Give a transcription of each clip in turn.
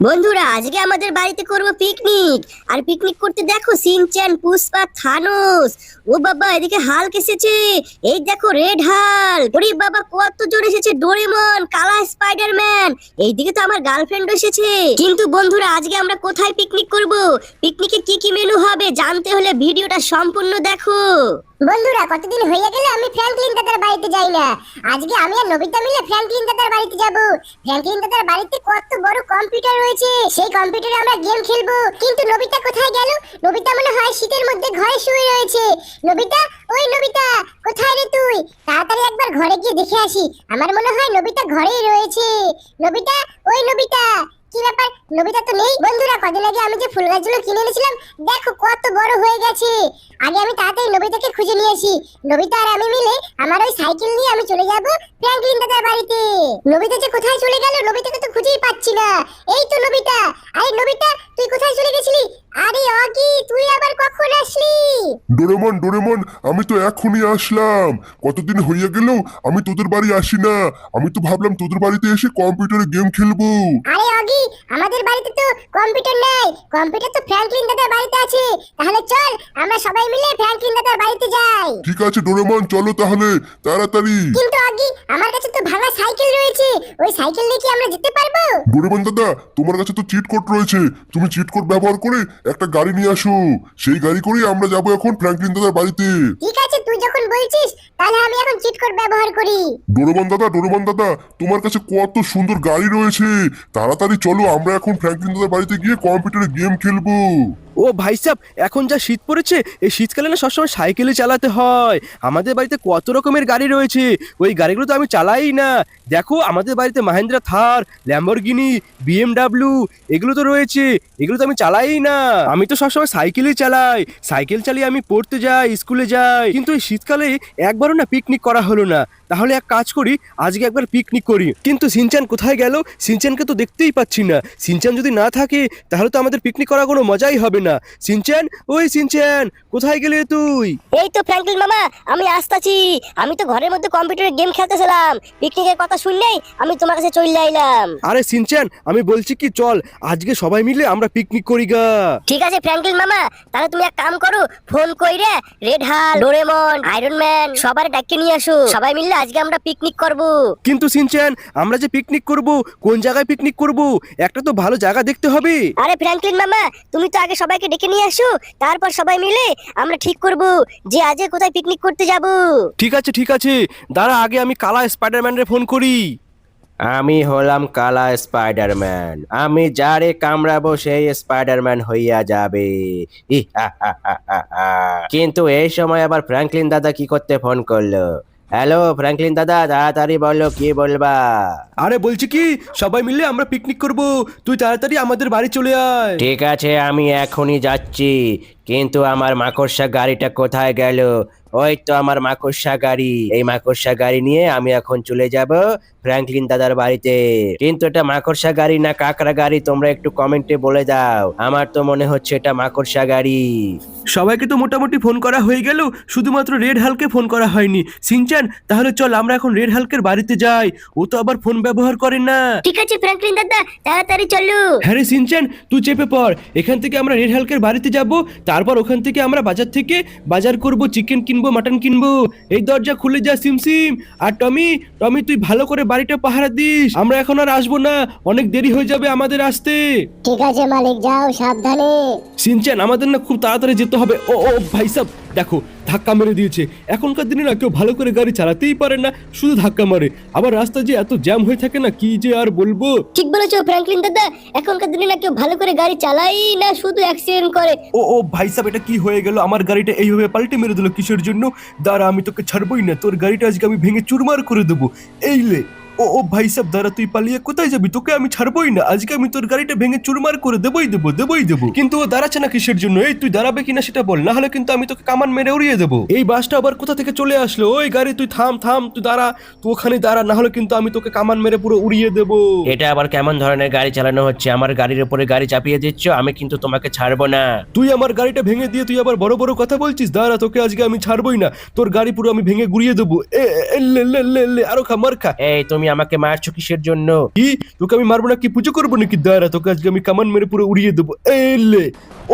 বন্ধুরা, আজকে আমাদের বাড়িতে করব পিকনিক আর পিকনিক করতে দেখো সিনচ্যান, পুষ্পা, থানোস। ও বাবা, এদিকে হাল্ক এসেছে। এই দেখো রেড হাল ওরে বাবা কতজন এসেছে ডোরেমন, কালা স্পাইডারম্যান। এইদিকে তো আমার গার্লফ্রেন্ড এসেছে। কিন্তু বন্ধুরা, আজকে আমরা কোথায় পিকনিক করব? পিকনিকে কি কি মেনু হবে জানতে হলে ভিডিওটা সম্পূর্ণ দেখো। বন্ধুরা, কতদিন হয়ে গেল আমি ফ্র্যাঙ্কলিন দাদার বাড়িতে যাই না। আজকে আমি আর নবিতা মিলে ফ্র্যাঙ্কলিন দাদার বাড়িতে যাব। ফ্র্যাঙ্কলিন দাদার বাড়িতে কত বড় কম্পিউটার রয়েছে, সেই কম্পিউটারে আমরা গেম খেলব। কিন্তু নবিতা কোথায় গেল? নবিতা মনে হয় শীতের মধ্যে ঘরে শুয়ে রয়েছে। নবিতা, ওই নবিতা, কোথায় রে তুই? তাড়াতাড়ি একবার ঘরে গিয়ে দেখে আসি। আমার মনে হয় নবিতা ঘরেই রয়েছে। নবিতা, ওই নবিতা কি ব্যাপার? নবিতা তো নেই। বন্ধুরা, কদিন আগে আমি যে ফুল গাছগুলো কিনে এনেছিলাম, দেখো কত বড় হয়ে গেছে। আগে আমি তাড়াতাড়ি নবিতাকে খুঁজে নবিতা আর আমি মিলে আমার ওই সাইকেল নিয়ে আমি চলে যাব ফ্র্যাঙ্কলিন দাদার বাড়িতে। নবিতা যে কোথায় চলে গেল, নবিতাকে তো খুঁজেই পাচ্ছি না। এই তো নবিতা। আরে নবিতা, তুই কোথায় চলে গেছিলি? আরে অগি, তুই আবার কখন আসলি? ডোরেমন ডোরেমন আমি তো এখনই আসলাম। কতদিন হইয়া গেল আমি তোদের বাড়ি আসি না। আমি তো ভাবলাম তোদের বাড়িতে এসে কম্পিউটারে গেম খেলব। আরে অগি আমাদের বাড়িতে তো কম্পিউটার নাই। কম্পিউটার তো ফ্র্যাঙ্কলিন দাদার বাড়িতে আছে। তাহলে চল আমরা সবাই মিলে ফ্র্যাঙ্কলিন দাদার বাড়িতে যাই। ঠিক আছে ডোরেমন চলো তাহলে। তাড়াতাড়ি। কিন্তু অগি আমার কাছে তো ভাঙা সাইকেল রয়েছে। ওই সাইকেল নিয়ে কি আমরা যেতে পারব? ডোরেমন দাদা তোমার কাছে তো চিট কোড রয়েছে। তুমি চিট কোড ব্যবহার করে একটা গাড়ি নিয়ে আসো। সেই গাড়ি করেই আমরা যাব এখন ফ্র্যাঙ্কলিন দাদার বাড়িতে। ঠিক আছে, তুই যখন বলছিস, তাহলে আমি এখন চিট কোড ব্যবহার করি। ডোরেমন দাদা ডোরেমন দাদা, তোমার কাছে কত সুন্দর গাড়ি রয়েছে। তাড়াতাড়ি চলো, আমরা এখন ফ্র্যাঙ্কলিন দাদার বাড়িতে গিয়ে কম্পিউটারে গেম খেলব। ও ভাই সাহেব এখন যা শীত পড়েছে, এই শীতকালে না সবসময় সাইকেলে চালাতে হয়। আমাদের বাড়িতে কত রকমের গাড়ি রয়েছে, ওই গাড়িগুলো তো আমি চালাই না। দেখো, আমাদের বাড়িতে মাহেন্দ্রা থার, ল্যাম্বরগিনি, বিএমডাব্লিউ, এগুলো তো রয়েছে, এগুলো তো আমি চালাই না। আমি তো সবসময় সাইকেলেই চালাই, সাইকেল চালিয়ে আমি পড়তে যাই, স্কুলে যাই। কিন্তু এই শীতকালে একবারও না পিকনিক করা হলো না। তাহলে এক কাজ করি, আজকে একবার পিকনিক করি। কিন্তু সিনচান কোথায় গেল? সিনচানকে তো দেখতেই পাচ্ছি না। সিনচান যদি না থাকে, তাহলে তো আমাদের পিকনিক করার কোনো মজাই হবে না। সিনচান ওই সিনচান কোথায় গেলে তুই? এই তো ফ্র্যাঙ্কলিন মামা আমি আসতাছি। আমি তো ঘরের মধ্যে কম্পিউটারে গেম খেলতেছিলাম। পিকনিকের কথা শুনলেই আমি তোমার কাছে চলে আইলাম। আরে সিনচান আমি বলছি কি চল আজকে সবাই মিলে আমরা পিকনিক করি গা। ঠিক আছে ফ্র্যাঙ্কলিন মামা তাহলে তুমি এক কাম করো ফোন কইরে রেড হাল ডোরেমন আয়রন ম্যান সবার ডাকে নিয়ে আসো। সবাই মিলে আজকে আমরা পিকনিক করব। কিন্তু সিনচান আমরা যে পিকনিক করব কোন জায়গায় পিকনিক করব একটা তো ভালো জায়গা দেখতে হবে। আরে ফ্র্যাঙ্কলিন মামা তুমি তো আগে সবাইকে ডেকে নিয়ে আসো তারপর সবাই মিলে আমরা ঠিক করব যে আজকে কোথায় পিকনিক করতে যাব। ঠিক আছে ঠিক আছে। দাঁড়া আগে আমি কালা স্পাইডারম্যানের ফোন করি। আমি হলাম কালা স্পাইডারম্যান আমি যারে কামড়াবো সেই স্পাইডারম্যান হইয়া যাবে। কিন্তু এই সময় আবার ফ্র্যাঙ্কলিন দাদা কি করতে ফোন করল? হ্যালো ফ্র্যাঙ্কলিন দাদা তাড়াতাড়ি বলো কি বলবা? আরে বলছি কি সবাই মিলে আমরা পিকনিক করব। তুই তাড়াতাড়ি আমাদের বাড়ি চলে আয়। ঠিক আছে আমি এখনই যাচ্ছি। কিন্তু আমার মাকড়সা গাড়িটা কোথায় গেল? ওই তো আমার মাকড়সা গাড়ি। এই মাকড়সা গাড়ি নিয়ে আমি এখন চলে যাব ফ্র্যাঙ্কলিন দাদার বাড়িতে। কিন্তু এটা মাকড়সা গাড়ি না কাকড়া গাড়ি তোমরা একটু কমেন্টে বলে দাও। আমার তো মনে হচ্ছে এটা মাকড়সা গাড়ি। সবাইকে তো মোটামুটি ফোন করা হয়ে গেল শুধুমাত্র রেড হালকে ফোন করা হয়নি। সিনচান তাহলে চল আমরা এখন রেড হালকের বাড়িতে যাই। ও তো আবার ফোন ব্যবহার করে না। ঠিক আছে ফ্র্যাঙ্কলিন দাদা তাড়াতাড়ি চলো। হ্যাঁ রে সিনচান তুই চেপে পড়। এখান থেকে আমরা রেড হালকের বাড়িতে যাব তারপর ওখান থেকে আমরা বাজার থেকে বাজার করব চিকেন কিনবো মাটন কিনবো। এই দরজা খুলে যা সিম সিম। আর টমি টমি তুই ভালো করে বাড়িটা পাহারা দিস। আমরা এখন আর আসব না। অনেক দেরি হয়ে যাবে আমাদের আসতে। ঠিক আছে মালিক যাও সাবধানে। সিনচান আমাদের না খুব তাড়াতাড়ি যেতে হবে। ও ও ভাই সাব দেখো ধাক্কা মেরে দিয়েছে। এখনকার দিনে না কেউ ভালো করে গাড়ি চালাতেই পারে না শুধু ধাক্কা মারে। আবার রাস্তা যে এত জ্যাম হয়ে থাকে না কি যে আর বলব? ঠিক বলেছ ফ্র্যাঙ্কলিন দাদা। এখনকার দিনে না কেউ ভালো করে গাড়ি চালাই না শুধু অ্যাক্সিডেন্ট করে। ও ও ভাই সাহেব এটা কি হয়ে গেল? আমার গাড়িটা এইভাবে পাল্টে মেরে দিল কিসের জন্য? দাঁড়া আমি তোকে ছাড়বই না। তোর গাড়িটা আজকে আমি ভেঙে চুরমার করে দেবো। এই লে। ও ও ভাই সাহেব দাঁড়া তুই পালিয়ে কোথায় যাবি? তোকে আমি ছাড়বোই না। আজকে আমি তোর গাড়িটা ভেঙে চুরমার করে দেবই দেবো দেবই দেবো। কিন্তু ও দাঁড়াচ্ছে না কিসের জন্য? এই তুই দাঁড়াবে কিনা সেটা বল না হলে কিন্তু আমি তোকে কামান মেরে উড়িয়ে দেবো। এই বাসটা আবার কোথা থেকে চলে আসলো? ওই গাড়ি তুই থাম থাম তুই দাঁড়া তুই ওখানে দাঁড়া না হলে কিন্তু আমি তোকে কামান মেরে পুরো উড়িয়ে দেবো। এটা আবার কেমন ধরনের গাড়ি চালানো হচ্ছে? আমার গাড়ির উপরে গাড়ি চাপিয়ে দিচ্ছ আমি কিন্তু তোমাকে ছাড়বো না। তুই আমার গাড়িটা ভেঙে দিয়ে তুই আবার বড় বড় কথা বলছিস? দাঁড়া তোকে আজকে আমি ছাড়বোই না। তোর গাড়ি পুরো আমি ভেঙে গুড়িয়ে দেবো। এ এ, লে লে লে লে আরও খা মার খা। এই তুমি আমাকে মারছো কিসের জন্য? কি? তোকে আমি মারবো না কি? পুজো করব নাকি? দাঁড়া, তোকে আজকে আমি কামান মেরে পুরো উড়িয়ে দেবো। এলে!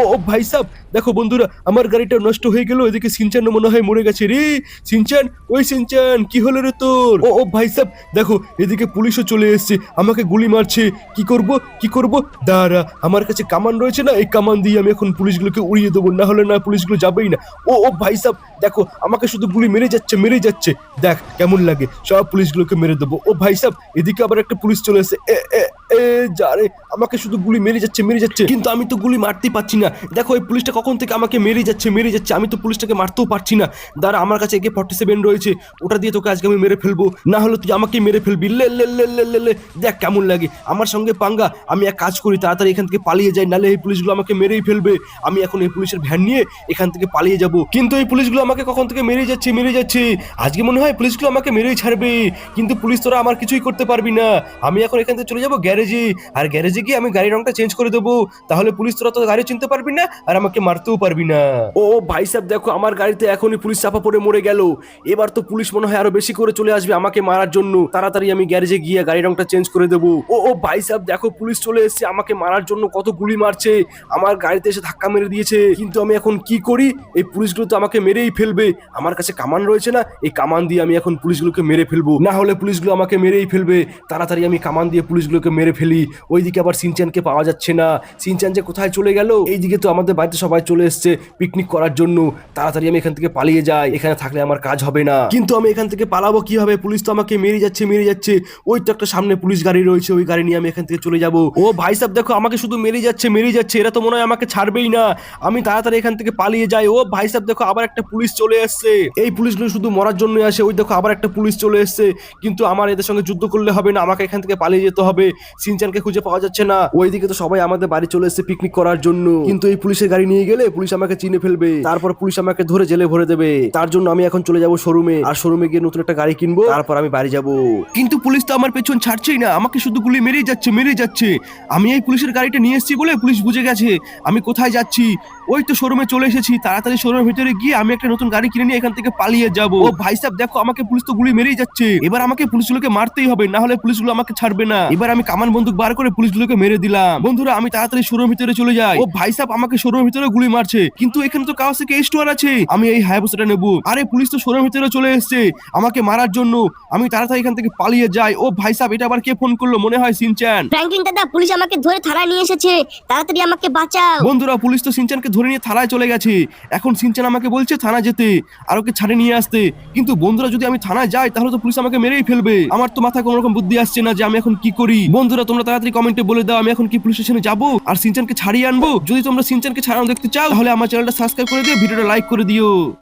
ও ভাই সাহ দেখো বন্ধুরা, আমার গাড়িটা নষ্ট হয়ে গেল, এদিকে সিনচান মনে হয় মরে গেছে রে। সিনচান, ওই সিনচান, কি হলো রে তোর? ও ও, ভাই সাহ দেখো, এদিকে পুলিশও চলে এসেছে, আমাকে গুলি মারছে। কি করব? কি করব? দাঁড়া, আমার কাছে কামান রয়েছে না, এই কামান দিয়ে আমি এখন পুলিশগুলোকে উড়িয়ে দেবো, না হলে না পুলিশগুলো যাবেই না। ও ও, ভাই সাহ দেখো, আমাকে শুধু গুলি মেরে যাচ্ছে মেরে যাচ্ছে। দেখ, কেমন লাগে, সব পুলিশগুলোকে মেরে দেবো। ও, ভাই সাহ এদিকে আবার একটা পুলিশ চলে এসেছে। এ এ এ, যা রে, আমাকে শুধু গুলি মেরে যাচ্ছে মেরে যাচ্ছে। কিন্তু আমি তো গুলি মারতেই পারছি না। দেখো, এই পুলিশটা কখন থেকে আমাকে মেরে যাচ্ছে মেরে যাচ্ছে, আমি তো পুলিশটাকে মারতেও পারছি না। দাঁড়া, আমার কাছে একে ফর্টি সেভেন রয়েছে। ওটা দিয়ে তোকে আজকে আমি মেরে ফেলব। না হলে তুই আমাকে মেরে ফেলবি। লে লে লে লে লে লে। দেখ কেমন লাগে। আমার সঙ্গে পাঙ্গা, আমি এক কাজ করি, তাড়াতাড়ি এখান থেকে পালিয়ে যাই, নালে এই পুলিশগুলো আমাকে মেরেই ফেলবে। আমি এখন এই পুলিশের ভ্যান নিয়ে এখান থেকে পালিয়ে যাব। কিন্তু এই পুলিশগুলো আমাকে কখন থেকে মেরে যাচ্ছে মেরে যাচ্ছে? আজকে মনে হয় পুলিশগুলো আমাকে মেরেই ছাড়বে। কিন্তু পুলিশ তোরা আমার কিছুই করতে পারবি না। আমি এখন এখান থেকে চলে যাব গ্যারেজে। আর গ্যারেজে গিয়ে আমি গাড়ির রংটা চেঞ্জ করে দেবো। তাহলে পুলিশ তোরা তো গাড়ি চিনতে পারবি না, আর আমাকে মারতেও পারবি না। ও, ভাই সাহেব, দেখো, আমার গাড়িতে এখনই পুলিশ চাপা পড়ে মরে গেল। এবার তো পুলিশ মনে হয় আরও বেশি করে চলে আসবে আমাকে মারার জন্য। তাড়াতাড়ি আমি গ্যারেজে গিয়ে গাড়ির রংটা চেঞ্জ করে দেবো। ও ও, ভাই সাহেব, দেখো, পুলিশ চলে এসেছে, আমাকে মারার জন্য কত গুলি মারছে। আমার গাড়িতে এসে ধাক্কা মেরে দিয়েছে। কিন্তু আমি এখন কি করি? এই পুলিশগুলো তো আমাকে মেরেই ফেলবে। আমার কাছে কামান রয়েছে না, এই কামান দিয়ে আমি এখন পুলিশগুলোকে মেরে ফেলব। না হলে পুলিশগুলো আমাকে মেরেই ফেলবে। তাড়াতাড়ি আমি কামান দিয়ে পুলিশগুলোকে মেরে ফেলি। ওইদিকে আবার সিনচানকে পাওয়া যাচ্ছে না। সিনচান যে কোথায় চলে গেল? এইদিকে তো আমাদের বাড়িতে সবাই চলে এসছে পিকনিক করার জন্য। তাড়াতাড়ি আমি এখান থেকে পালিয়ে যাই। এখানে থাকলে আমার কাজ হবে না। কিন্তু আমি এখান থেকে পালাবো কীভাবে? পুলিশ তো আমাকে মেরে যাচ্ছে মেরে যাচ্ছে। ওই তো একটা সামনে পুলিশ গাড়ি রয়েছে। ওই গাড়ি নিয়ে আমি এখান থেকে চলে যাব। ও ভাই সাহেব, দেখো, আমাকে শুধু মেরে যাচ্ছে মেরে যাচ্ছে। এরা তো মনে হয় আমাকে ছাড়বেই না। আমি তাড়াতাড়ি এখান থেকে পালিয়ে যাই। ও ভাই সাহেব, দেখো, আবার একটা পুলিশ চলে এসছে। এই পুলিশগুলো শুধু মরার জন্যই আসে। ওই দেখো, আবার একটা পুলিশ চলে এসছে। কিন্তু আমার এদের সঙ্গে যুদ্ধ করলে হবে না, আমাকে এখান থেকে পালিয়ে যেতে হবে। সিনচানকে খুঁজে পাওয়া যাচ্ছে না। ওইদিকে তো সবাই আমাদের বাড়ি চলে এসেছে পিকনিক করার জন্য। কিন্তু এই পুলিশের গাড়ি নিয়ে গেলে পুলিশ আমাকে চিনে ফেলবে। তারপর পুলিশ আমাকে ধরে জেলে ভরে দেবে। তার জন্য আমি এখন চলে যাব শোরুমে। আর শোরুমে গিয়ে নতুন একটা গাড়ি কিনবো। তারপর আমি বাড়ি যাব। কিন্তু পুলিশ তো আমার পেছন ছাড়ছেই না। আমাকে শুধু গুলি মেরেই যাচ্ছে মেরেই যাচ্ছে। আমি এই পুলিশের গাড়িটা নিয়ে এসেছি বলে পুলিশ বুঝে গেছে। আমি কোথায় যাচ্ছি? ওই তো শোরুমে চলে এসেছি। তাড়াতাড়ি শোরুমের ভিতরে গিয়ে আমি একটা নতুন গাড়ি কিনে নিয়ে এখান থেকে পালিয়ে যাব। ও ভাই সাহেব, দেখো, আমাকে পুলিশ তো গুলি মেরেই যাচ্ছে। এবার আমাকে পুলিশ পুলিশগুলোকে মারতেই হবে না হলে পুলিশগুলো আমাকে ছাড়বে না। এবার আমি কামান বন্দুক বার করে পুলিশগুলোকে মেরে দিলাম। বন্ধুরা আমি তাড়াতাড়ি শোরুমের ভিতরে চলে যাই। ও ভাই সাহেব আমাকে শোরুমের ভিতরে গুলি মারছে। কিন্তু এখানে তো থেকে স্টোর আছে। আমি এই হায়াবুসাটা নেব। আরে পুলিশ তো শোরুমের ভিতরে চলে এসেছে। আমাকে মারার জন্য আমি তাড়াতাড়ি এখান থেকে পালিয়ে যাই। ও ভাই সাহেব এটা আবার কে ফোন করল? মনে হয় সিনচান ফ্র্যাঙ্কলিন দাদা পুলিশ আমাকে ধরে থানায় নিয়ে এসেছে। তাড়াতাড়ি আমাকে বাঁচাও। বন্ধুরা পুলিশ তো সিনচানকে ধরে নিয়ে থানায় চলে গেছে। এখন সিনচান আমাকে বলছে থানা যেতে আর ওকে ছাড়ে নিয়ে আসতে। কিন্তু বন্ধুরা যদি আমি থানায় যাই তাহলে তো পুলিশ আমাকে মেরেই ফেলবে। আমার তো মাথায় কোনো রকম বুদ্ধি আসছে না যে আমি এখন কি করি। বন্ধুরা, তোমরা তাড়াতাড়ি কমেন্টে বলে দাও, আমি এখন কি পুলিশ স্টেশনে যাব আর সিনচানকে ছাড়িয়ে আনব? যদি তোমরা সিনচানকে ছাড়ানো দেখতে চাও, তাহলে আমার চ্যানেলটা সাবস্ক্রাইব করে দিও, ভিডিওটা লাইক করে দিও।